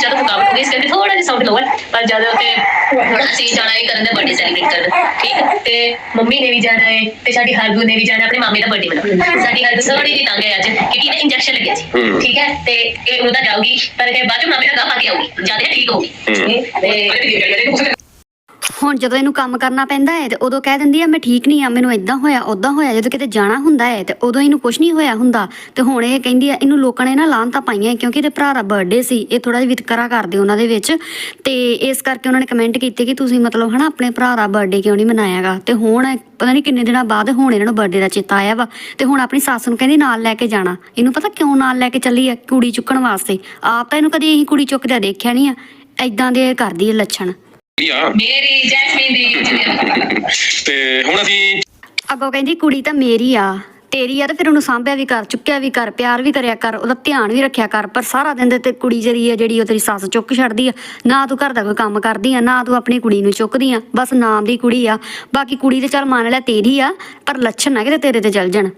ਜਦੋਂ ਮੁਕਾਬਲਾ ਹੋ ਗਿਆ ਇਸ ਕਰਕੇ ਥੋੜਾ ਜਿਹਾ ਸਾਊਂਡ ਲੋਅਰ ਪਰ ਜਦ ਉੱਤੇ ਹੁਣ ਅਸੀਂ ਜਾਣਾ ਹੈ ਕਰਨ ਦਾ ਬਰਥਡੇ ਸੈਲੀਬ੍ਰੇਟ ਕਰਨ। ਠੀਕ ਹੈ? ਤੇ ਮੰਮੀ ਨੇ ਵੀ ਜਾਣਾ ਹੈ ਤੇ ਸਾਡੀ ਹਰਗੂ ਨੇ ਵੀ ਜਾਣਾ ਆਪਣੇ ਮਾਮੇ ਦਾ ਬਰਥਡੇ ਮਨਾਉਣ ਸਾਡੀ ਹਰਗੂ ਥੋੜੀ ਜਿਹੀ ਤੰਗ ਹੈ ਅੱਜ ਕਿਉਂਕਿ ਇਹਨੇ ਇੰਜੈਕਸ਼ਨ ਲੱਗਿਆ ਸੀ। ਠੀਕ ਹੈ? ਤੇ ਇਹ ਉਹਦਾ ਜਾਊਗੀ ਪਰ ਇਹ ਬਾਅਦ ਚ ਮਾਮੇ ਦਾ ਗਾਹ ਕੇ ਆਊਗੀ ਜ਼ਿਆਦਾ ਠੀਕ ਹੋਊਗੀ। ਤੇ ਹੁਣ ਜਦੋਂ ਇਹਨੂੰ ਕੰਮ ਕਰਨਾ ਪੈਂਦਾ ਹੈ ਤੇ ਉਦੋਂ ਕਹਿ ਦਿੰਦੀ ਆ, ਮੈਂ ਠੀਕ ਨਹੀਂ ਆ, ਮੈਨੂੰ ਇਦਾਂ ਹੋਇਆ ਉਦਾਂ ਹੋਇਆ। ਜਦੋਂ ਕਿਤੇ ਜਾਣਾ ਹੁੰਦਾ ਹੈ ਤੇ ਉਦੋਂ ਇਹਨੂੰ ਕੁਝ ਨਹੀਂ ਹੋਇਆ ਹੁੰਦਾ। ਤੇ ਹੁਣ ਇਹ ਕਹਿੰਦੀ ਆ, ਇਹਨੂੰ ਲੋਕਾਂ ਨੇ ਨਾ ਲਾਹਨਤਾਂ ਪਾਈਆਂ ਕਿਉਂਕਿ ਇਹਦੇ ਭਰਾ ਦਾ ਬਰਥਡੇ ਸੀ। ਇਹ ਥੋੜਾ ਜਿਹਾ ਵਿਤਕਰਾ ਕਰਦੇ ਉਹਨਾਂ ਦੇ ਵਿੱਚ। ਤੇ ਇਸ ਕਰਕੇ ਉਹਨਾਂ ਨੇ ਕਮੈਂਟ ਕੀਤੇ ਕਿ ਤੁਸੀਂ ਮਤਲਬ ਹਨਾ ਆਪਣੇ ਭਰਾ ਦਾ ਬਰਥਡੇ ਕਿਉਂ ਨਹੀਂ ਮਨਾਇਆਗਾ ਤੇ ਹੁਣ ਪਤਾ ਨਹੀਂ ਕਿੰਨੇ ਦਿਨਾਂ ਬਾਅਦ ਹੁਣ ਇਹਨਾਂ ਨੂੰ ਬਰਥਡੇ ਦਾ ਚੇਤਾ ਆਇਆ ਵਾ। ਤੇ ਹੁਣ ਆਪਣੀ ਸੱਸ ਨੂੰ ਕਹਿੰਦੀ, ਨਾਲ ਲੈ ਕੇ ਜਾਣਾ। ਇਹਨੂੰ ਪਤਾ ਕਿਉਂ ਨਾਲ ਲੈ ਕੇ ਚੱਲੀ ਆ ਕੁੜੀ ਚੁੱਕਣ ਵਾਸਤੇ? ਆਪ ਤਾਂ ਇਹਨੂੰ ਕਦੀ ਇਹੀ ਕੁੜੀ ਚੁੱਕਦਿਆਂ ਦੇਖਿਆ ਨਹੀਂ ਆ। ਐਦਾਂ ਦੇ ਕਰਦੀ ਹੈ ਲੱਛਣ। ਆ ਮੇਰੀ ਜੈਸਮੀਨ ਦੀ ਜਿਹੜੀ ਤੇ ਹੁਣ ਅਸੀਂ ਅੱਗੋਂ ਕਹਿੰਦੀ ਕੁੜੀ ਤਾਂ ਮੇਰੀ ਆ। ਤੇਰੀ ਆ ਤੇ ਫਿਰ ਉਹਨੂੰ ਸਾਂਭਿਆ ਵੀ ਕਰ ਚੁੱਕਿਆ ਵੀ ਕਰ ਪਿਆਰ ਵੀ ਕਰਿਆ ਕਰ ਉਹਦਾ ਧਿਆਨ ਵੀ ਰੱਖਿਆ ਕਰ ਪਰ ਸਾਰਾ ਦਿਨ ਦੇ ਤੇ ਕੁੜੀ ਜਿਹੜੀ ਆ ਜਿਹੜੀ ਉਹ ਤੇਰੀ ਸੱਸ ਚੁੱਕ ਛੱਡਦੀ ਆ ਨਾ ਤੂੰ ਘਰ ਦਾ ਕੋਈ ਕੰਮ ਕਰਦੀ ਆ ਨਾ ਤੂੰ ਆਪਣੀ ਕੁੜੀ ਨੂੰ ਚੁੱਕਦੀ ਆ ਬਸ ਨਾਮ ਦੀ ਕੁੜੀ ਆ ਬਾਕੀ ਕੁੜੀ ਤੇ ਚੱਲ ਮੰਨ ਲੈ ਤੇਰੀ ਆ ਪਰ ਲੱਛਣ ਨਾ ਕਿਤੇ ਤੇਰੇ ਤੇ ਚੱਲ ਜਾਣ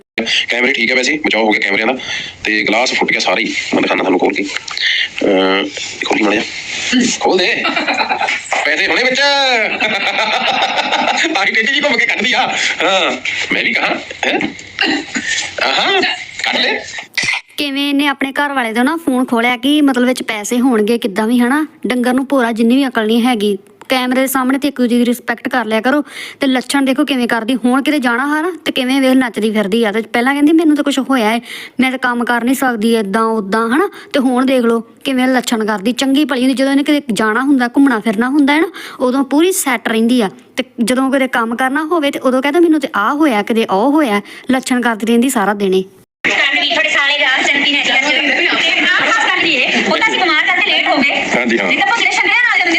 ਕੈਮਰੇ ਠੀਕ ਹੈ ਵੈਸੇ ਬਚਾਓ ਹੋ ਗਿਆ ਕੈਮਰਿਆਂ ਦਾ ਤੇ ਗਲਾਸ ਫੁੱਟ ਗਿਆ ਸਾਰਾ ਹੀ ਮੈਂ ਦਿਖਾਣਾ ਤੁਹਾਨੂੰ ਖੋਲ ਕੇ ਅਹ ਖੋਲ ਕੇ ਖੋਲ ਦੇ ਪੈਸੇ ਹੋਣੇ ਵਿੱਚ ਆਈ ਜੀ ਘੁੰਮ ਕੇ ਕੱਢਦੀ ਆ ਹਾਂ ਮੈਂ ਵੀ ਕਹਾ ਹੈ ਆਹਾਂ, ਕੱਢ ਲੈ। ਕਿਵੇਂ ਇਹਨੇ ਆਪਣੇ ਘਰ ਵਾਲੇ ਤੋਂ ਨਾ ਫੋਨ ਖੋਲਿਆ ਕਿ ਮਤਲਬ ਵਿੱਚ ਪੈਸੇ ਹੋਣਗੇ ਕਿੱਦਾਂ ਵੀ, ਹਨਾ? ਡੰਗਰ ਨੂੰ ਭੋਰਾ ਜਿੰਨੀ ਵੀ ਅਕਲ ਨਹੀਂ ਹੈਗੀ। ਕੈਮਰੇ ਦੇ ਸਾਹਮਣੇ ਤੇ ਇੱਕ ਦੂਜੇ ਦੀ ਰਿਸਪੈਕਟ ਕਰ ਲਿਆ ਕਰੋ ਤੇ ਲੱਛਣ ਦੇਖੋ ਕਿਵੇਂ ਕਰਦੀ ਹੁਣ ਕਿਤੇ ਜਾਣਾ ਹੈ ਨਾ ਤੇ ਕਿਵੇਂ ਵੇਖ ਨੱਚਦੀ ਫਿਰਦੀ ਆ। ਤੇ ਪਹਿਲਾਂ ਕਹਿੰਦੀ ਮੈਨੂੰ ਤਾਂ ਕੁਝ ਹੋਇਆ ਹੈ ਮੈਂ ਤਾਂ ਕੰਮ ਕਰ ਨਹੀਂ ਸਕਦੀ ਏਦਾਂ ਉਦਾਂ ਹਨਾ? ਤੇ ਹੁਣ ਦੇਖ ਲਓ ਕਿਵੇਂ ਲੱਛਣ ਕਰਦੀ ਚੰਗੀ ਭਲੀ ਹੁੰਦੀ ਜਦੋਂ ਇਹਨੇ ਕਿਤੇ ਜਾਣਾ ਹੁੰਦਾ ਘੁੰਮਣਾ ਫਿਰਨਾ ਹੁੰਦਾ ਹੈ ਨਾ ਉਦੋਂ ਪੂਰੀ ਸੈੱਟ ਰਹਿੰਦੀ ਆ। ਤੇ ਜਦੋਂ ਕਿਤੇ ਕੰਮ ਕਰਨਾ ਹੋਵੇ ਤੇ ਉਦੋਂ ਕਹਿੰਦਾ ਮੈਨੂੰ ਤੇ ਆਹ ਹੋਇਆ ਕਿਤੇ ਉਹ ਹੋਇਆ ਲੱਛਣ ਕਰਦੀ ਰਹਿੰਦੀ ਸਾਰਾ ਦਿਨੇ ਕਰਨੀ ਥੋੜੇ ਸਾਰੇ ਰਾਹ ਚੰਕੀ ਨੇ ਤੇ ਆਹ ਖਾਸ ਕਰਦੀ ਏ ਉਹਦਾ ਸੀ ਬਿਮਾਰ ਕਰਕੇ ਲੇਟ ਹੋ ਗਏ। ਹਾਂਜੀ ਹਾਂ। ਨਹੀਂ ਤਾਂ ਭੁੱਲੇ ਛੱਡਿਆ ਨਾ ਆ ਜਾਂਦੇ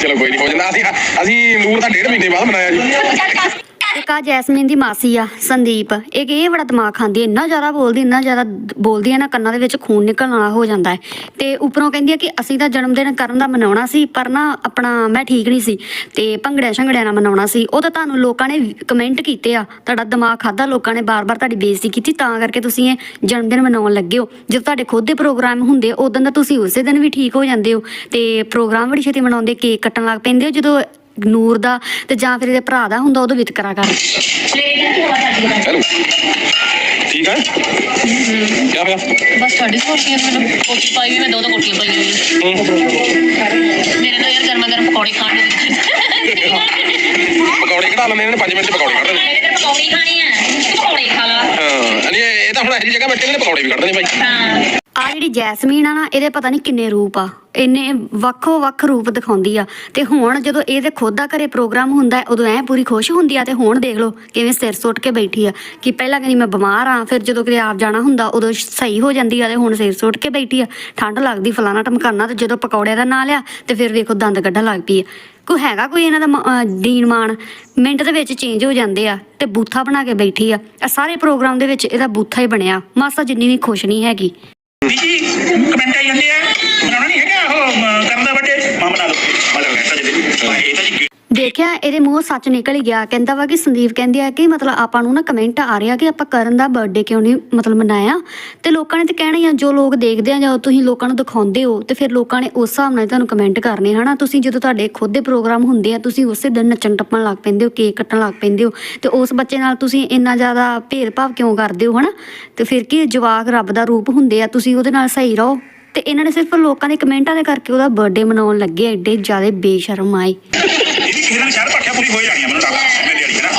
ਚਲੋ ਕੋਈ ਨਹੀਂ ਹੋ ਜਾਂਦਾ ਅਸੀਂ ਅਸੀਂ ਨੂਰ ਦਾ ਡੇਢ ਮਹੀਨੇ ਬਾਅਦ ਮਨਾਇਆ ਜੀ। ਨੇ ਜੈਸਮੀਨ ਦੀ ਮਾਸੀ ਆ, ਸੰਦੀਪ। ਇਹ ਇਹ ਬੜਾ ਦਿਮਾਗ ਖਾਂਦੀ ਇੰਨਾ ਜ਼ਿਆਦਾ ਬੋਲਦੀ, ਇੰਨਾ ਜ਼ਿਆਦਾ ਬੋਲਦੀ ਹੈ ਨਾ, ਕੰਨਾਂ ਦੇ ਵਿੱਚ ਖੂਨ ਨਿਕਲਣ ਵਾਲਾ ਹੋ ਜਾਂਦਾ ਹੈ। ਤੇ ਉੱਪਰੋਂ ਕਹਿੰਦੀ ਆ ਕਿ ਅਸੀਂ ਤਾਂ ਜਨਮ ਦਿਨ ਕਰਨ ਦਾ ਮਨਾਉਣਾ ਸੀ, ਪਰ ਨਾ ਆਪਣਾ ਮੈਂ ਠੀਕ ਨਹੀਂ ਸੀ। ਤੇ ਭੰਗੜਿਆਂ ਸ਼ੰਗੜਿਆਂ ਨਾਲ ਮਨਾਉਣਾ ਸੀ। ਉਹ ਤਾਂ ਤੁਹਾਨੂੰ ਲੋਕਾਂ ਨੇ ਕਮੈਂਟ ਕੀਤੇ ਆ, ਤੁਹਾਡਾ ਦਿਮਾਗ ਖਾਦਾ, ਲੋਕਾਂ ਨੇ ਬਾਰ-ਬਾਰ ਤੁਹਾਡੀ ਬੇਇੱਜ਼ਤੀ ਕੀਤੀ, ਤਾਂ ਕਰਕੇ ਤੁਸੀਂ ਇਹ ਜਨਮ ਦਿਨ ਮਨਾਉਣ ਲੱਗੇ ਹੋ। ਜਦੋਂ ਤੁਹਾਡੇ ਖੁਦ ਦੇ ਪ੍ਰੋਗਰਾਮ ਹੁੰਦੇ ਉਦੋਂ ਦਾ ਤੁਸੀਂ ਉਸੇ ਦਿਨ ਵੀ ਠੀਕ ਹੋ ਜਾਂਦੇ ਹੋ। ਤੇ ਪ੍ਰੋਗਰਾਮ ਬੜੀ ਛੇਤੀ ਮਨਾਉਂਦੇ, ਕੇਕ ਕੱਟਣ ਲੱਗ ਪੈਂਦੇ ਹੋ, ਜਦੋਂ ਨੂਰ ਦਾ ਤੇ ਜਾਂ ਫਿਰ ਇਹਦੇ ਭਰਾ ਦਾ ਹੁੰਦਾ ਉਦੋਂ ਵਿਤਕਰਾ ਕਰ ਹੈਲੋ ਠੀਕ ਹੈ ਕੀ ਹੋਇਆ? ਬਸ ਤੁਹਾਡੀ ਕੋਟੀਆਂ ਮੈਨੂੰ ਕੋਟੀ ਪਾਈ ਵੀ ਮੈਂ ਦੋ ਦੋ ਕੋਟੀਆਂ ਪਾਈਆਂ ਹੋਈਆਂ। ਮੇਰੇ ਨਾਲ ਯਾਰ ਗਰਮਾ ਗਰਮ ਪਕੌੜੇ ਖਾਣ ਨੂੰ ਪਕੌੜੇ ਕਢਾ ਲੈਣੇ ਨੇ 5 ਮਿੰਟ ਚ ਪਕੌੜੇ ਕੱਢ ਤੇ ਪਕੌੜੀ ਖਾਣੀ ਅਨੇ ਇਹ ਤਾਂ ਜਗ੍ਹਾ ਬੈਠੇ ਨੇ, ਪਕੌੜੇ ਵੀ ਕੱਢ ਦੇਣੇ ਭਾਈ। ਆ ਜਿਹੜੀ ਜੈਸਮੀਨ ਆ ਨਾ, ਇਹਦੇ ਪਤਾ ਨਹੀਂ ਕਿੰਨੇ ਰੂਪ ਆ। ਇਹਨੇ ਵੱਖੋ ਵੱਖ ਰੂਪ ਦਿਖਾਉਂਦੀ ਆ। ਤੇ ਹੁਣ ਜਦੋਂ ਇਹਦੇ ਖੁਦ ਦਾ ਘਰੇ ਪ੍ਰੋਗਰਾਮ ਹੁੰਦਾ ਉਦੋਂ ਐ ਪੂਰੀ ਖੁਸ਼ ਹੁੰਦੀ ਆ। ਤੇ ਹੁਣ ਦੇਖ ਲਓ, ਕਿਵੇਂ ਸਿਰ ਸੁੱਟ ਕੇ ਬੈਠੀ ਆ। ਕਿ ਪਹਿਲਾਂ ਕਹਿੰਦੀ ਮੈਂ ਬਿਮਾਰ ਆ, ਫਿਰ ਜਦੋਂ ਕਿਤੇ ਆਪ ਜਾਣਾ ਹੁੰਦਾ, ਉਦੋਂ ਸਹੀ ਹੋ ਜਾਂਦੀ ਆ। ਤੇ ਹੁਣ ਸਿਰ ਸੁੱਟ ਕੇ ਬੈਠੀ ਆ। ਠੰਡ ਲੱਗਦੀ, ਫਲਾਣਾ ਟਮਕਾਨਾ, ਤੇ ਜਦੋਂ ਪਕੌੜੇ ਦਾ ਨਾਂ ਲਿਆ, ਤੇ ਫਿਰ ਵੇਖੋ ਦੰਦ ਕੱਢਣ ਲੱਗ ਪਈ ਆ। ਕੋਈ ਹੈਗਾ ਕੋਈ ਇਹਨਾਂ ਦਾ ਦੀਨ ਮਾਨ ਮਿੰਟ ਦੇ ਵਿੱਚ ਚੇਂਜ ਹੋ ਜਾਂਦੇ ਆ ਤੇ ਬੂਥਾ ਬਣਾ ਕੇ ਬੈਠੀ ਆ। ਇਹ ਸਾਰੇ ਪ੍ਰੋਗਰਾਮ ਦੇ ਵਿੱਚ ਇਹਦਾ ਬੂਥਾ ਹੀ ਬਣਿਆ। ਮਾਸਾ ਜਿੰਨੀ ਵੀ ਖੁਸ਼ ਨਹੀਂ ਹੈਗੀ। ਜੀ ਕਮੈਂਟ ਆਈ ਜਾਂਦੇ ਆ। ਬਣਾਉਣਾ ਨਹੀਂ ਹੈਗਾ ਉਹ ਕਰਨ ਦਾ ਵੱਡੇ। ਮਾਂ ਲਓ ਮਤਲਬ ਇਹ ਤਾਂ ਜੀ ਦੇਖਿਆ, ਇਹਦੇ ਮੂੰਹੋਂ ਸੱਚ ਨਿਕਲ ਹੀ ਗਿਆ। ਕਹਿੰਦਾ ਵਾ ਕਿ ਸੰਦੀਪ ਕਹਿੰਦੀ ਆ ਕਿ ਮਤਲਬ ਆਪਾਂ ਨੂੰ ਨਾ ਕਮੈਂਟ ਆ ਰਿਹਾ ਕਿ ਆਪਾਂ ਕਰਨ ਦਾ ਬਰਥਡੇ ਕਿਉਂ ਨਹੀਂ ਮਤਲਬ ਮਨਾਇਆ। ਤੇ ਲੋਕਾਂ ਨੇ ਤੇ ਕਹਿਣਾ ਹੀ ਆ, ਜੋ ਲੋਕ ਦੇਖਦੇ ਆ ਜਾਂ ਤੁਸੀਂ ਲੋਕਾਂ ਨੂੰ ਦਿਖਾਉਂਦੇ ਹੋ, ਤੇ ਫਿਰ ਲੋਕਾਂ ਨੇ ਉਸ ਹਿਸਾਬ ਨਾਲ ਤੁਹਾਨੂੰ ਕਮੈਂਟ ਕਰਨੇ ਹਨਾ? ਤੁਸੀਂ ਜਦੋਂ ਤੁਹਾਡੇ ਖੁਦ ਦੇ ਪ੍ਰੋਗਰਾਮ ਹੁੰਦੇ ਆ, ਤੁਸੀਂ ਉਸੇ ਦਿਨ ਨੱਚਣ ਟੱਪਣ ਲੱਗ ਪੈਂਦੇ ਹੋ ਕੇਕ ਕੱਟਣ ਲੱਗ ਪੈਂਦੇ ਹੋ, ਤੇ ਉਸ ਬੱਚੇ ਨਾਲ ਤੁਸੀਂ ਇੰਨਾ ਜ਼ਿਆਦਾ ਭੇਦਭਾਵ ਕਿਉਂ ਕਰਦੇ ਹੋ, ਹਨਾ? ਤੇ ਫਿਰ ਕੀ ਜਵਾਕ ਰੱਬ ਦਾ ਰੂਪ ਹੁੰਦੇ ਆ, ਤੁਸੀਂ ਉਹਦੇ ਨਾਲ ਸਹੀ ਰਹੋ। ਤੇ ਇਹਨਾਂ ਨੇ ਸਿਰਫ ਲੋਕਾਂ ਦੇ ਕਮੈਂਟਾਂ ਦੇ ਕਰਕੇ ਉਹਦਾ ਬਰਥਡੇ ਮਨਾਉਣ ਲੱਗੇ ਐਡੇ ਜ਼ਿਆਦਾ ਬੇਸ਼ਰਮ ਆਏ। ਕਿਸੇ ਨਾਲ ਸ਼ਾਇਦ ਭੱਖਿਆ ਪੂਰੀ ਹੋ ਜਾਣੀ ਆ ਮੈਨੂੰ ਲੱਗਦਾ ਐਵੇਂ ਦੀ ਹੈ ਨਾ।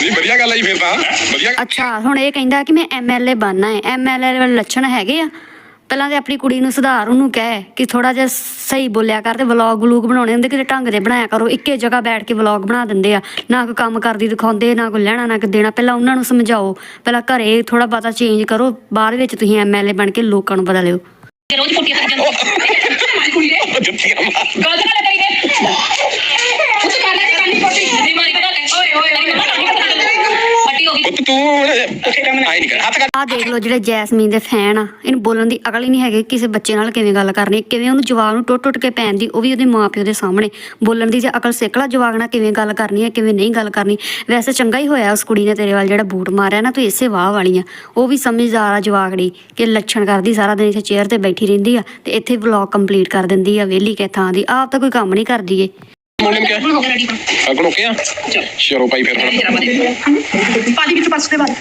ਨਹੀਂ ਵਧੀਆ ਗੱਲ ਹੈ ਜੀ ਫਿਰ ਤਾਂ। ਵਧੀਆ ਅੱਛਾ ਹੁਣ ਇਹ ਕਹਿੰਦਾ ਕਿ ਮੈਂ ਐਮਐਲਏ ਬਣਨਾ ਹੈ। ਐਮਐਲਏ ਦੇ ਲੱਛਣ ਹੈਗੇ ਆ। ਪਹਿਲਾਂ ਤੇ ਆਪਣੀ ਕੁੜੀ ਨੂੰ ਸੁਧਾਰ ਉਹਨੂੰ ਕਹਿ ਕਿ ਥੋੜਾ ਜਿਹਾ ਸਹੀ ਬੋਲਿਆ ਕਰ ਤੇ ਵਲੌਗ ਵਲੂਗ ਬਣਾਉਣੇ ਹੁੰਦੇ ਕਿਤੇ ਢੰਗ ਦੇ ਬਣਾਇਆ ਕਰੋ। ਇੱਕੇ ਜਗ੍ਹਾ ਬੈਠ ਕੇ ਵਲੌਗ ਬਣਾ ਦਿੰਦੇ ਆ। ਨਾ ਕੋਈ ਕੰਮ ਕਰਦੀ ਦਿਖਾਉਂਦੇ ਨਾ ਕੋਈ ਲੈਣਾ ਨਾ ਕੋਈ ਦੇਣਾ। ਪਹਿਲਾਂ ਉਹਨਾਂ ਨੂੰ ਸਮਝਾਓ। ਪਹਿਲਾਂ ਘਰੇ ਥੋੜਾ ਬਾਤਾ ਚੇਂਜ ਕਰੋ। ਬਾਅਦ ਵਿੱਚ ਤੁਸੀਂ ਐਮਐਲਏ ਬਣ ਕੇ ਲੋਕਾਂ ਨੂੰ ਬਦਲਿਓ ਰੋਜ਼ ਹੁਣ ਆਈ ਨਹੀਂ ਕਰ ਹੱਥ ਕਰ ਆਹ ਦੇਖ ਲਓ ਜਿਹੜੇ ਜੈਸਮੀਨ ਦੇ ਫੈਨ ਆ ਇਹਨੂੰ ਬੋਲਣ ਦੀ ਅਕਲ ਹੀ ਨਹੀਂ ਹੈਗੀ ਕਿਸੇ ਬੱਚੇ ਨਾਲ ਕਿਵੇਂ ਗੱਲ ਕਰਨੀ ਕਿਵੇਂ ਉਹਨੂੰ ਜਵਾਬ ਨੂੰ ਟੁੱਟ ਟੁੱਟ ਕੇ ਪੈਣ ਦੀ ਉਹ ਵੀ ਉਹਦੇ ਮਾਪਿਓ ਦੇ ਸਾਹਮਣੇ ਬੋਲਣ ਦੀ ਜੇ ਅਕਲ ਸਿੱਖ ਲਾ ਜਵਾਬ ਨਾਲ ਕਿਵੇਂ ਗੱਲ ਕਰਨੀ ਹੈ ਕਿਵੇਂ ਨਹੀਂ ਗੱਲ ਕਰਨੀ। ਵੈਸੇ ਚੰਗਾ ਹੀ ਹੋਇਆ ਉਸ ਕੁੜੀ ਨੇ ਤੇਰੇ ਵੱਲ ਜਿਹੜਾ ਬੂਟ ਮਾਰਿਆ ਨਾ ਤੂੰ ਇਸੇ ਵਾਹ ਵਾਲੀ ਆ। ਉਹ ਵੀ ਸਮਝਦਾਰ ਆ ਜਵਾਕੜੀ ਕਿ ਲੱਛਣ ਕਰਦੀ ਸਾਰਾ ਦਿਨ ਇੱਥੇ ਚੇਅਰ ਤੇ ਬੈਠੀ ਰਹਿੰਦੀ ਆ ਤੇ ਇੱਥੇ ਵਲੌਗ ਕੰਪਲੀਟ ਕਰ ਦਿੰਦੀ ਆ ਵਿਹਲੀ ਕੇ ਥਾਂ ਦੀ ਆਪ ਤਾਂ ਕੋਈ ਕੰਮ ਨਹੀਂ ਕਰਦੀ ਏ। ਮੁੰਡੇ ਨੂੰ ਕਿਹਾ ਹੁਣ ਹੋ ਗਿਆ ਰੈਡੀ ਅਗਣ ਓਕੇ ਆ। ਚਲੋ। ਭਾਈ ਫਿਰ। ਹੁਣ ਪਾਲੀ ਵਿੱਚ ਪਾਸ ਦੇ ਬਾਅਦ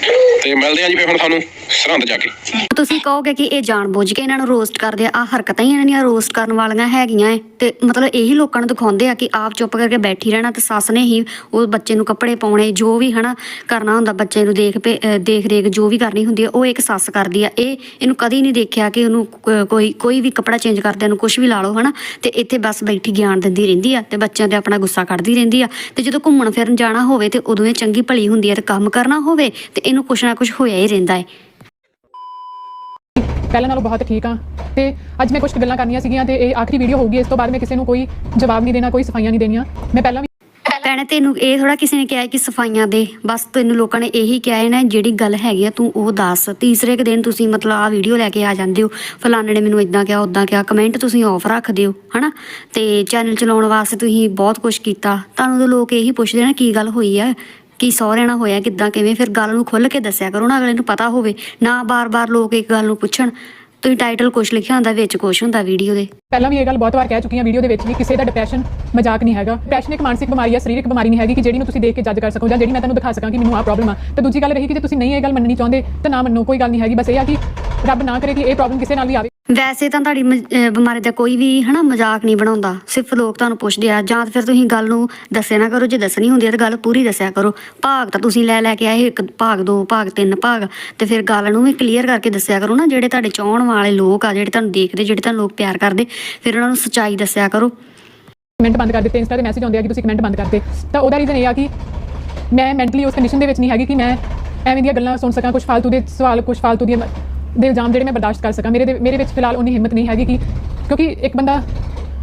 ਤੇ ਮਿਲਦੇ ਆ ਜੀ ਫਿਰ ਹੁਣ ਤੁਹਾਨੂੰ ਸਰਹੰਦ ਜਾ ਕੇ। ਤੁਸੀਂ ਕਹੋਗੇ ਕਿ ਇਹ ਜਾਣਬੁੱਝ ਕੇ ਇਹਨਾਂ ਨੂੰ ਰੋਸਟ ਕਰਦੇ ਆ। ਆ ਹਰਕਤਾਂ ਹੀ ਇਹਨਾਂ ਦੀਆਂ ਰੋਸਟ ਕਰਨ ਵਾਲੀਆਂ ਹੈਗੀਆਂ ਤੇ ਮਤਲਬ ਇਹੀ ਲੋਕਾਂ ਨੂੰ ਦਿਖਾਉਂਦੇ ਆ ਕਿ ਆਪ ਚੁੱਪ ਕਰਕੇ ਬੈਠੀ ਰਹਿਣਾ ਤੇ ਸੱਸ ਨੇ ਹੀ ਉਹ ਬੱਚੇ ਨੂੰ ਕੱਪੜੇ ਪਾਉਣੇ ਜੋ ਵੀ ਹਨਾ ਕਰਨਾ ਹੁੰਦਾ ਬੱਚੇ ਨੂੰ ਦੇਖ ਦੇਖ ਰੇਖ ਜੋ ਵੀ ਕਰਨੀ ਹੁੰਦੀ ਆ ਉਹ ਇੱਕ ਸੱਸ ਕਰਦੀ ਆ। ਇਹ ਇਹਨੂੰ ਕਦੀ ਨਹੀਂ ਦੇਖਿਆ ਕਿ ਉਹਨੂੰ ਕੋਈ ਕੋਈ ਵੀ ਕੱਪੜਾ ਚੇਂਜ ਕਰਦਿਆਂ ਨੂੰ ਕੁਝ ਵੀ ਲਾ ਲਓ ਹਨਾ। ਤੇ ਇੱਥੇ ਬਸ ਬੈਠੀ ਗਿਆਨ ਦਿੰਦੀ ਰਹਿੰਦੀ ਆ ਤੇ ਬੱਚਿਆਂ ਤੇ ਆਪਣਾ ਗੁੱਸਾ ਕੱਢਦੀ ਰਹਿੰਦੀ ਆ। ਤੇ ਜਦੋਂ ਘੁੰਮਣ ਫਿਰਨ ਜਾਣਾ ਹੋਵੇ ਤੇ ਉਦੋਂ ਇਹ ਚੰਗੀ ਭਲੀ ਹੁੰਦੀ ਹੈ ਤੇ ਕੰਮ ਕਰਨਾ ਹੋਵੇ ਤੇ ਇਹਨੂੰ ਕੁਛ ਨਾ ਕੁਛ ਹੋਇਆ ਹੀ ਰਹਿੰਦਾ ਹੈ ਪਹਿਲਾਂ ਨਾਲੋਂ ਬਹੁਤ ਠੀਕ ਆ। ਤੇ ਅੱਜ ਮੈਂ ਕੁਝ ਗੱਲਾਂ ਕਰਨੀਆਂ ਸੀਗੀਆਂ ਤੇ ਇਹ ਆਖਰੀ ਵੀਡੀਓ ਹੋਊਗੀ, ਇਸ ਤੋਂ ਬਾਅਦ ਮੈਂ ਕਿਸੇ ਨੂੰ ਕੋਈ ਜਵਾਬ ਨਹੀਂ ਦੇਣਾ, ਕੋਈ ਸਫਾਈਆਂ ਨਹੀਂ ਦੇਣੀਆਂ। ਮੈਂ ਪਹਿਲਾਂ ਵੀ ਭੈਣੇ, ਤੈਨੂੰ ਇਹ ਥੋੜਾ ਕਿਸੇ ਨੇ ਕਿਹਾ ਕਿ ਸਫਾਈਆਂ ਦੇ, ਬਸ ਤੈਨੂੰ ਲੋਕਾਂ ਨੇ ਇਹੀ ਕਿਹਾ ਹੈ ਨਾ, ਜਿਹੜੀ ਗੱਲ ਹੈਗੀ ਆ, ਤੂੰ ਉਹ ਦੱਸ। ਤੀਸਰੇ ਕੁ ਦਿਨ ਤੁਸੀਂ ਮਤਲਬ ਆ ਵੀਡੀਓ ਲੈ ਕੇ ਆ ਜਾਂਦੇ ਹੋ। ਫਲਾਣੇ ਨੇ ਮੈਨੂੰ ਇਦਾਂ ਕਿਹਾ ਉਦਾਂ ਕਿਹਾ ਕਮੈਂਟ ਤੁਸੀਂ ਆਫ ਰੱਖਦੇ ਹੋ ਹਨਾ? ਤੇ ਚੈਨਲ ਚਲਾਉਣ ਵਾਸਤੇ ਤੁਸੀਂ ਬਹੁਤ ਕੁਝ ਕੀਤਾ। ਤੁਹਾਨੂੰ ਤਾਂ ਲੋਕ ਇਹੀ ਪੁੱਛਦੇ ਨੇ, ਕੀ ਗੱਲ ਹੋਈ ਆ? ਕੀ ਸਹੁਰਿਆਂ ਨਾਲ ਹੋਇਆ, ਕਿੱਦਾਂ, ਕਿਵੇਂ? ਫਿਰ ਗੱਲ ਨੂੰ ਖੁੱਲ੍ਹ ਕੇ ਦੱਸਿਆ ਕਰੋ ਨਾ, ਅਗਲੇ ਨੂੰ ਪਤਾ ਹੋਵੇ। ਨਾ ਬਾਰ-ਬਾਰ ਲੋਕ ਇੱਕ ਗੱਲ ਨੂੰ ਪੁੱਛਣ। ਤੁਸੀਂ ਟਾਈਟਲ ਕੁਛ ਲਿਖਿਆ ਹੁੰਦਾ, ਵਿੱਚ ਕੁਛ ਹੁੰਦਾ ਵੀਡੀਓ ਦੇ। ਪਹਿਲਾਂ ਵੀ ਇਹ ਗੱਲ ਬਹੁਤ ਵਾਰ ਕਹਿ ਚੁੱਕੀ ਹਾਂ ਵੀਡੀਓ ਦੇ ਵਿੱਚ ਵੀ ਕਿਸੇ ਦਾ ਡਿਪਰੈਸ਼ਨ ਮਜ਼ਾਕ ਨਹੀਂ ਹੈਗਾ। ਡਿਪਰੈਸ਼ਨ ਇੱਕ ਮਾਨਸਿਕ ਬਿਮਾਰੀ ਹੈ ਸਰੀਰਕ ਬਿਮਾਰੀ ਨਹੀਂ ਹੈਗੀ ਕਿ ਜਿਹੜੀ ਨੂੰ ਤੁਸੀਂ ਦੇਖ ਕੇ ਜੱਜ ਕਰ ਸਕੋ ਜਾਂ ਜਿਹੜੀ ਮੈਂ ਤੁਹਾਨੂੰ ਦਿਖਾ ਸਕਾਂ ਕਿ ਮੈਨੂੰ ਆਹ ਪ੍ਰੋਬਲਮ ਆ। ਤੇ ਦੂਜੀ ਗੱਲ ਰਹੀ ਕਿ ਜੇ ਤੁਸੀਂ ਨਹੀਂ ਇਹ ਗੱਲ ਮੰਨਣੀ ਚਾਹੁੰਦੇ, ਤਾਂ ਨਾ ਮੰਨੋ, ਕੋਈ ਗੱਲ ਨਹੀਂ ਹੈਗੀ। ਬਸ ਇਹ ਆ ਕਿ ਰੱਬ ਨਾ ਕਰੇ ਕਿ ਇਹ ਪ੍ਰੋਬਲਮ ਕਿਸੇ ਨਾਲ ਵੀ ਆਵੇ। ਵੈਸੇ ਤਾਂ ਤੁਹਾਡੀ ਬਿਮਾਰੀ ਦਾ ਕੋਈ ਵੀ ਹਨਾ ਮਜ਼ਾਕ ਨਹੀਂ ਬਣਾਉਂਦਾ, ਸਿਰਫ ਲੋਕ ਤੁਹਾਨੂੰ ਪੁੱਛਦੇ ਆ, ਜਾਂ ਫਿਰ ਤੁਸੀਂ ਗੱਲ ਨੂੰ ਦੱਸਿਆ ਨਾ ਕਰੋ, ਜੇ ਦੱਸਣੀ ਹੁੰਦੀ ਹੈ ਤਾਂ ਗੱਲ ਪੂਰੀ ਦੱਸਿਆ ਕਰੋ। ਭਾਗ ਤਾਂ ਤੁਸੀਂ ਲੈ ਲੈ ਕੇ ਆਏ, ਇੱਕ ਭਾਗ, ਦੋ ਭਾਗ, ਤਿੰਨ ਭਾਗ, ਤੇ ਫਿਰ ਗੱਲ ਨੂੰ ਵੀ ਕਲੀਅਰ ਕਰਕੇ ਦੱਸਿਆ ਕਰੋ ਨਾ, ਜਿਹੜੇ ਤੁਹਾਡੇ ਚਾਹਣ ਵਾਲੇ ਲੋਕ ਆ, ਜਿਹੜੇ ਤੁਹਾਨੂੰ ਦੇਖਦੇ, ਜਿਹੜੇ ਤੁਹਾਨੂੰ ਲੋਕ ਪਿਆਰ ਕਰਦੇ, ਫਿਰ ਉਹਨਾਂ ਨੂੰ ਸੱਚਾਈ ਦੱਸਿਆ ਕਰੋ। ਕਮੈਂਟ ਬੰਦ ਕਰ ਦਿੱਤੇ, ਇੰਸਟਾ ਤੇ ਮੈਸੇਜ ਆਉਂਦੇ ਆ ਕਿ ਤੁਸੀਂ ਕਮੈਂਟ ਬੰਦ ਕਰਤੇ ਤਾਂ ਉਹਦਾ ਰੀਜ਼ਨ ਇਹ ਆ ਕਿ ਮੈਂ ਮੈਂਟਲੀ ਉਸ ਕੰਡੀਸ਼ਨ ਦੇ ਵਿੱਚ ਨਹੀਂ ਹੈਗੀ ਕਿ ਮੈਂ ਐਵੇਂ ਦੀਆਂ ਗੱਲਾਂ ਸੁਣ ਸਕਾਂ ਕੁਝ ਫਾਲਤੂ ਦੇ ਸਵਾਲ ਕੁਝ ਫालतू ਦੀਆਂ ਦੇ ਇਲਜ਼ਾਮ ਜਿਹੜੇ ਮੈਂ ਬਰਦਾਸ਼ਤ ਕਰ ਸਕਾਂ। ਮੇਰੇ ਮੇਰੇ ਵਿੱਚ ਫਿਲਹਾਲ ਉਨੀ ਹਿੰਮਤ ਨਹੀਂ ਹੈਗੀ ਕਿ ਕਿਉਂਕਿ ਇੱਕ ਬੰਦਾ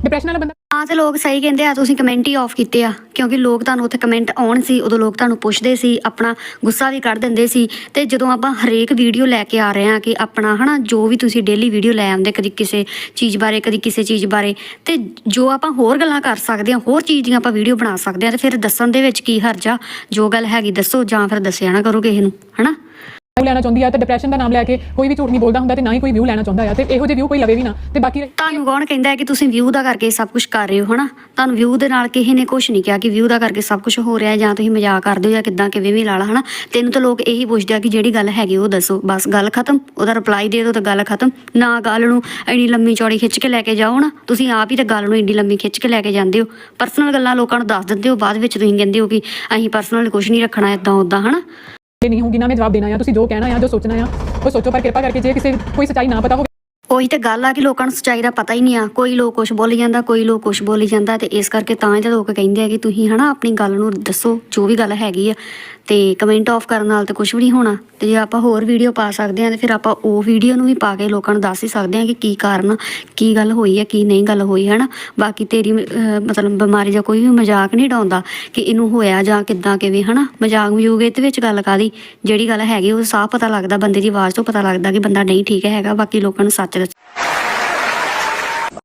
ਡਿਪਰੈਸ਼ਨ ਵਾਲਾ ਬੰਦਾ ਹਾਂ ਤੇ ਲੋਕ ਸਹੀ ਕਹਿੰਦੇ ਆ, ਤੁਸੀਂ ਕਮੈਂਟ ਹੀ ਆਫ ਕੀਤੇ ਆ। ਕਿਉਂਕਿ ਲੋਕ ਤੁਹਾਨੂੰ ਉੱਥੇ ਕਮੈਂਟ ਆਉਣ ਸੀ, ਉਦੋਂ ਲੋਕ ਤੁਹਾਨੂੰ ਪੁੱਛਦੇ ਸੀ, ਆਪਣਾ ਗੁੱਸਾ ਵੀ ਕੱਢ ਦਿੰਦੇ ਸੀ। ਤੇ ਜਦੋਂ ਆਪਾਂ ਹਰੇਕ ਵੀਡੀਓ ਲੈ ਕੇ ਆ ਰਹੇ ਆ ਕਿ ਆਪਣਾ ਹਨਾ, ਜੋ ਵੀ ਤੁਸੀਂ ਡੇਲੀ ਵੀਡੀਓ ਲੈ ਆਉਂਦੇ, ਕਦੀ ਕਿਸੇ ਚੀਜ਼ ਬਾਰੇ, ਕਦੀ ਕਿਸੇ ਚੀਜ਼ ਬਾਰੇ, ਤੇ ਜੋ ਆਪਾਂ ਹੋਰ ਗੱਲਾਂ ਕਰ ਸਕਦੇ ਆ, ਹੋਰ ਚੀਜ਼ ਦੀਆਂ ਆਪਾਂ ਵੀਡੀਓ ਬਣਾ ਸਕਦੇ ਆ, ਤੇ ਫਿਰ ਦੱਸਣ ਦੇ ਵਿੱਚ ਕੀ ਹਰਜ ਆ? ਜੋ ਗੱਲ ਹੈਗੀ, ਦੱਸੋ ਜਾਂ ਫਿਰ ਦੱਸਿਆ ਨਾ ਕਰੋ ਕਿਸੇ ਨੂੰ, ਹਨਾ? ਵਿਊ ਲੈਣਾ ਚਾਹੁੰਦੀ ਆ ਤੇ ਡਿਪਰੈਸ਼ਨ ਦਾ ਨਾਮ ਲੈ ਕੇ ਕੋਈ ਵੀ ਝੂਠ ਨਹੀਂ ਬੋਲਦਾ ਹੁੰਦਾ ਤੇ ਨਾ ਹੀ ਕੋਈ ਵਿਊ ਲੈਣਾ ਚਾਹੁੰਦਾ ਆ ਤੇ ਇਹੋ ਜਿਹੇ ਵਿਊ ਕੋਈ ਲਵੇ ਵੀ ਨਾ ਤੇ ਬਾਕੀ ਤੁਹਾਨੂੰ ਕੌਣ ਕਹਿੰਦਾ ਹੈ ਕਿ ਤੁਸੀਂ ਵਿਊ ਦਾ ਕਰਕੇ ਸਭ ਕੁਝ ਕਰ ਰਹੇ ਹੋ, ਹਨਾ? ਤੁਹਾਨੂੰ ਵਿਊ ਦੇ ਨਾਲ ਕਿਸੇ ਨੇ ਕੁਝ ਨਹੀਂ ਕਿਹਾ ਕਿ ਵਿਊ ਦਾ ਕਰਕੇ ਸਭ ਕੁਝ ਹੋ ਰਿਹਾ ਜਾਂ ਤੁਸੀਂ ਮਜ਼ਾਕ ਕਰਦੇ ਹੋ ਜਾਂ ਕਿਦਾਂ, ਕਿਵੇਂ ਵੀ ਲਾ ਹਨਾ? ਤੈਨੂੰ ਤਾਂ ਲੋਕ ਇਹੀ ਪੁੱਛਦੇ ਆ ਕਿ ਜਿਹੜੀ ਗੱਲ ਹੈਗੀ ਉਹ ਦੱਸੋ, ਬਸ ਗੱਲ ਖਤਮ, ਉਹਦਾ ਰਿਪਲਾਈ ਦੇ ਦਿਓ ਤਾਂ ਗੱਲ ਖਤਮ। ਨਾ ਗੱਲ ਨੂੰ ਇੰਨੀ ਲੰਮੀ ਚੌੜੀ ਖਿੱਚ ਕੇ ਲੈ ਕੇ ਜਾਓ ਨਾ ਤੁਸੀਂ ਆਪ ਹੀ ਤਾਂ ਗੱਲ ਨੂੰ ਇੰਨੀ ਲੰਮੀ ਖਿੱਚ ਕੇ ਲੈ ਕੇ ਜਾਂਦੇ ਹੋ। ਪਰਸਨਲ ਗੱਲਾਂ ਲੋਕਾਂ ਨੂੰ ਦੱਸ ਦਿੰਦੇ ਹੋ, ਬਾਅਦ ਵਿੱਚ ਤੁਸੀਂ ਕਹਿੰਦੇ ਹੋ ਕਿ ਅਸੀਂ ਪਰਸਨਲ ਕੁਝ ਨਹੀਂ ਰੱਖਣਾ ਇਦਾਂ ਉਦਾਂ ਹਨਾ? ਨਹੀਂ ਹੋਊਗੀ, ਨਾ ਮੈਂ ਜਵਾਬ ਦੇਣਾ ਆ, ਤੁਸੀਂ ਜੋ ਕਹਿਣਾ ਆ, ਜੋ ਸੋਚਣਾ ਆ, ਉਹ ਸੋਚੋ, ਪਰ ਕਿਰਪਾ ਕਰਕੇ ਜੇ ਕਿਸੇ ਕੋਈ ਸੱਚਾਈ ਨਾ ਪਤਾ ਹੋਵੇ। ਉਹੀ ਤੇ ਗੱਲ ਆ ਕਿ ਲੋਕਾਂ ਨੂੰ ਸੱਚਾਈ ਦਾ ਪਤਾ ਹੀ ਨਹੀਂ ਆ। ਕੋਈ ਲੋਕ ਕੁਝ ਬੋਲੀ ਜਾਂਦਾ, ਕੋਈ ਲੋਕ ਕੁਝ ਬੋਲੀ ਜਾਂਦਾ ਤੇ ਇਸ ਕਰਕੇ ਤਾਂ ਇਹ ਲੋਕ ਕਹਿੰਦੇ ਆ ਕਿ ਤੁਸੀਂ ਹਨਾ ਆਪਣੀ ਗੱਲ ਨੂੰ ਦੱਸੋ, ਜੋ ਵੀ ਗੱਲ ਹੈਗੀ ਆ। ਤੇ ਕਮੈਂਟ ਆਫ ਕਰਨ ਨਾਲ ਤੇ ਕੁਝ ਵੀ ਨਹੀਂ ਹੋਣਾ। ਤੇ ਜੇ ਆਪਾਂ ਹੋਰ ਵੀਡੀਓ ਪਾ ਸਕਦੇ ਆ ਤੇ ਫਿਰ ਆਪਾਂ ਉਹ ਵੀਡੀਓ ਨੂੰ ਵੀ ਪਾ ਕੇ ਲੋਕਾਂ ਨੂੰ ਦੱਸ ਹੀ ਸਕਦੇ ਆ ਕਿ ਕੀ ਕਾਰਨ ਕੀ ਗੱਲ ਹੋਈ ਹੈ ਕੀ ਨਹੀਂ ਗੱਲ ਹੋਈ ਹੈ ਨਾ ਬਾਕੀ ਤੇਰੀ ਮਤਲਬ ਬਿਮਾਰੀ ਦਾ ਕੋਈ ਵੀ ਮਜ਼ਾਕ ਨਹੀਂ ਡਾਉਂਦਾ ਕਿ ਇਹਨੂੰ ਹੋਇਆ ਜਾਂ ਕਿੱਦਾਂ ਕਿਵੇਂ, ਹਨਾ। ਮਜ਼ਾਕ ਮਜੂਕ ਇਹਦੇ ਵਿੱਚ ਗੱਲ ਕਾਦੀ ਜਿਹੜੀ ਗੱਲ ਹੈਗੀ ਉਹ ਸਾਫ਼ ਪਤਾ ਲੱਗਦਾ, ਬੰਦੇ ਦੀ ਆਵਾਜ਼ ਤੋਂ ਪਤਾ ਲੱਗਦਾ ਕਿ ਬੰਦਾ ਨਹੀਂ ਠੀਕ ਹੈਗਾ। ਬਾਕੀ ਲੋਕਾਂ ਨੂੰ ਸੱਚ ਦੱਸ